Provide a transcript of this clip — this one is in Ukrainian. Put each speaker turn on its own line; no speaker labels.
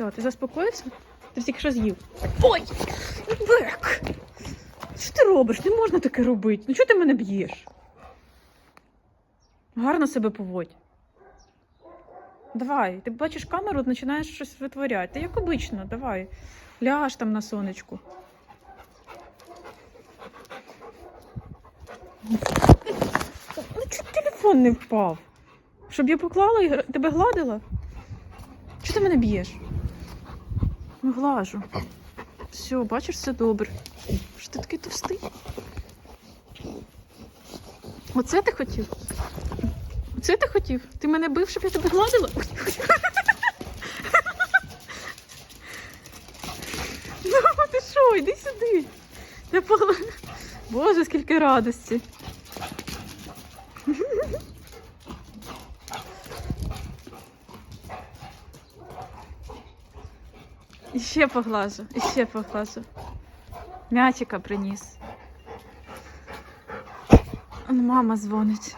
Все, ти заспокоївся? Ти тільки що з'їв. Ой! Бек! Що ти робиш? Не можна таке робити. Ну чого ти мене б'єш? Гарно себе поводь. Давай, ти бачиш камеру, починаєш щось витворяти. Та як обично, давай. Ляж там на сонечку. Ну чого телефон не впав? Щоб я поклала і тебе гладила? Чого ти мене б'єш? Глажу. Все, бачиш, все добре. Що ти такий товстий? Оце ти хотів? Оце ти хотів? Ти мене бив, щоб я тебе гладила? Ну, ти що, йди сюди. Боже, скільки радості. І ще поглажу, і ще поглажу. М'ячика приніс. Мама дзвонить.